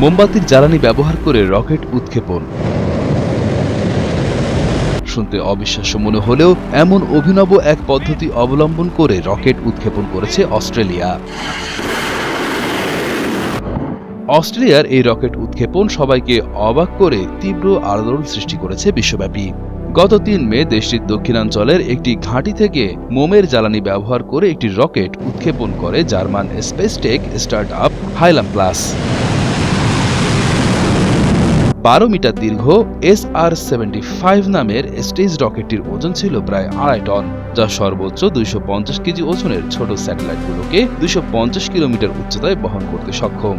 মোমবাতির জ্বালানি ব্যবহার করে রকেট উৎক্ষেপণ। শুনতে অবিশ্বাস্য মনে হলেও এমন অভিনব এক পদ্ধতি অবলম্বন করে রকেট উৎক্ষেপণ করেছে অস্ট্রেলিয়া। অস্ট্রেলিয়ার এই রকেট উৎক্ষেপণ সবাইকে অবাক করে তীব্র আলোড়ন সৃষ্টি করেছে বিশ্বব্যাপী। গত তিন মে দেশটির দক্ষিণাঞ্চলের একটি ঘাঁটি থেকে মোমের জ্বালানি ব্যবহার করে একটি রকেট উৎক্ষেপণ করে জার্মান স্পেসটেক স্টার্ট আপ হাইলাম প্লাস। বারো মিটার দীর্ঘ এস আর সেভেন্টি ফাইভ নামের স্টেজ রকেটটির ওজন ছিল প্রায় আড়াই টন, যা সর্বোচ্চ দুইশো পঞ্চাশ কেজি ওজনের ছোট স্যাটেলাইটগুলোকে দুইশো পঞ্চাশ কিলোমিটার উচ্চতায় বহন করতে সক্ষম।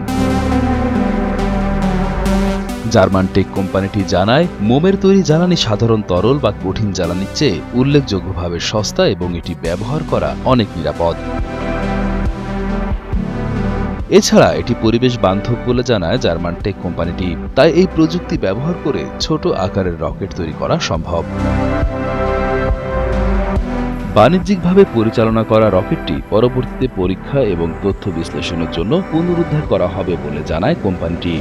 জার্মান টেক কোম্পানিটি জানায়, মোমের তৈরি জ্বালানি সাধারণ তরল বা কঠিন জ্বালানির চেয়ে উল্লেখযোগ্যভাবে সস্তা এবং এটি ব্যবহার করা অনেক নিরাপদ। এছাড়া এটি পরিবেশ বান্ধব বলে জানায় জার্মান টেক কোম্পানিটি। তাই এই প্রযুক্তি ব্যবহার করে ছোট আকারের রকেট তৈরি করা সম্ভব। বাণিজ্যিকভাবে পরিচালনা করা রকেটটি পরবর্তীতে পরীক্ষা এবং তথ্য বিশ্লেষণের জন্য পুনরুদ্ধার করা হবে বলে জানায় কোম্পানিটি।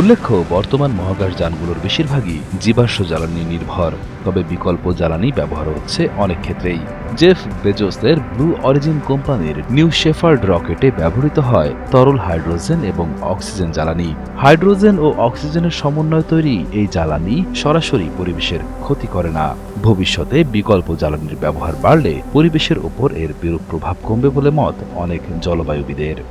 উল্লেখ্য, বর্তমান মহাকাশ যানগুলোর বেশিরভাগই জীবাশ্ম জ্বালানি নির্ভর, তবে বিকল্প জ্বালানি ব্যবহার হচ্ছে অনেক ক্ষেত্রেই। জেফ বেজোসের ব্লু অরিজিন কোম্পানির নিউ শেফার্ড রকেটে ব্যবহৃত হয় তরল হাইড্রোজেন এবং অক্সিজেন জ্বালানি। হাইড্রোজেন ও অক্সিজেনের সমন্বয় তৈরি এই জ্বালানি সরাসরি পরিবেশের ক্ষতি করে না। ভবিষ্যতে বিকল্প জ্বালানির ব্যবহার বাড়লে পরিবেশের ওপর এর বিরূপ প্রভাব কমবে বলে মত অনেক জলবায়ুবিদের।